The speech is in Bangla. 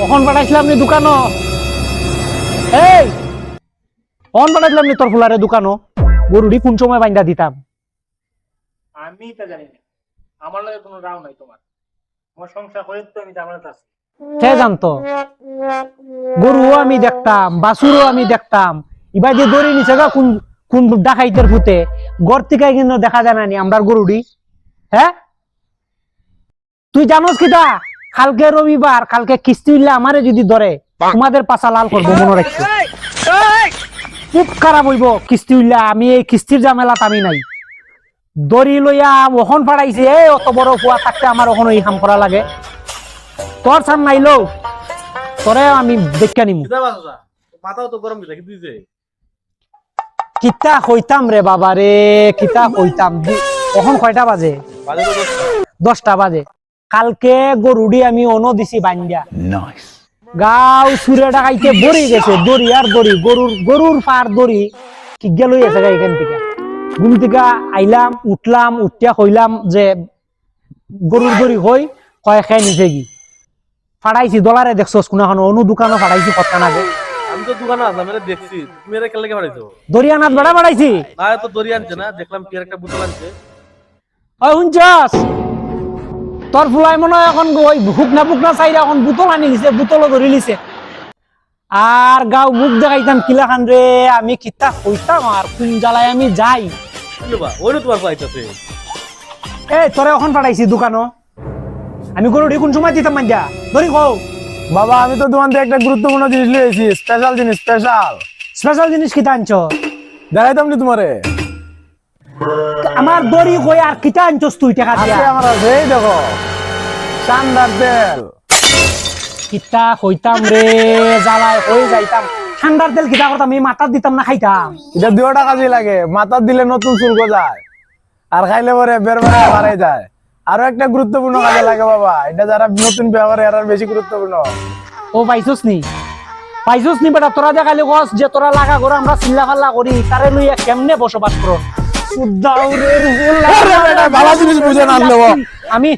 কখন পাঠাইছিলাম নি দোকানো এই কখন পাঠাইছিলাম নি তোর ফুলারে দোকানো কোন সময় বাইন্দা দিতাম? আমি তা জানি না। আমার লগে কোনো রাও নাই তোমার। আমার সংসার করে তো আমি জামানত আছি। কে জানতো? গরুও আমি দেখতাম বাছুরও আমি দেখতাম। এবার যে দড়ি নিছে গা কোন কোন ডাকাইতের ফুতে গড় থেকে কিন্তু দেখা যায় না নি আমরার গরুটি? হ্যাঁ? তুই জানোস কিটা কালকে রবিবার কালকে কিস্তি উঠলে আমারে যদি ধরে তোমাদের পাশা লাল করব মনে রাখছো খুব খারাপ হইব কিস্তি উঠলে আমি এই কিস্তির জামেলাত আমি নাই। দড়ি লইয়া ওখন ফাড়াইছে এ অত বড় ফুয়া থাকতে আমার ওখানে এই কাম করা লাগে। তোর সার নাইলো তোরে আমি দেখা নিমু। মাথাও তো গরম গেছে কি কিতা কইতাম রে বাবা রে কিতা কইতাম? দি- কখন কয়টা বাজে। দশটা বাজে। কালকে গরুডি আমি অন দিছি বান্ডিয়া। গাও সুরে ডাকাইতে দড়ি গেছে দড়ি আর দড়ি গরুর গরুর ফার দড়ি কি গেল আছে এখান থেকে। ঘুম থেকে আইলাম উঠলাম উঠিয়া কইলাম যে গরুর দড়ি হই কয় খাই নিছে কি ফাড়াইছি ডলারে দেখছস কোনাখন অনু দোকানও ফাড়াইছি কথা নাগে আমি তো দোকানে আসলাম এটা দেখছি। তুমি এটা কেলে বাড়াইছো দরিয়ানাথ বেড়া বাড়াইছি না তো দেখলাম কি একটা বোতল আনছে। ওই শুনছস? তোর ফুলাই মনে হয় এখন ওই হুকনা ফুকনা চাইরা এখন বুতল আনি লিছে বুতলও ধরি লিছে আর গাও মুখ দেখাইতাম কিলা খান রে আমি কিতা কইতাম আর কোন জ্বালায় আমি যাই। এই তোরে এখন পাঠাইছি দোকানো আমি গরুটি কোন সময় দিতাম মাইয়া ধরি কও। বাবা আমি তো তোমার থেকে একটা গুরুত্বপূর্ণ জিনিস লিয়েছি স্পেশাল জিনিস স্পেশাল স্পেশাল জিনিস কিতা আনছ? দেখাইতাম নি তোমারে। আমার দড়ি কই আর কিতা আনছস তুই টাকা দিয়া। আজকে আমার আছে এই দেখো। শানদার তেল। কিতা কইতাম রে জ্বালায় হয়ে যাইতাম। ঠান্ডার তেল কিতা করতাম এই মাথার দিতাম না খাইতাম। এটা দুটা কাজে লাগে মাথার দিলে নতুন চুল গজায়। আর খাইলে পরে বের বেড়া বাড়াই যায়। আরও একটা গুরুত্বপূর্ণ কাজে লাগে বাবা এটা যারা নতুন ব্যবহার এর বেশি গুরুত্বপূর্ণ। ও পাইছস নি? পাইছস নি বেটা? তোরা যে খালি কস যে তোরা লাগা করে আমরা চিল্লা ফাল্লা করি তারে লইয়া কেমনে বসবাস করো সুদ্দাউরের হুল্লা। আরে বেটা, ভালো জিনিস বুঝে না আনলো। আমি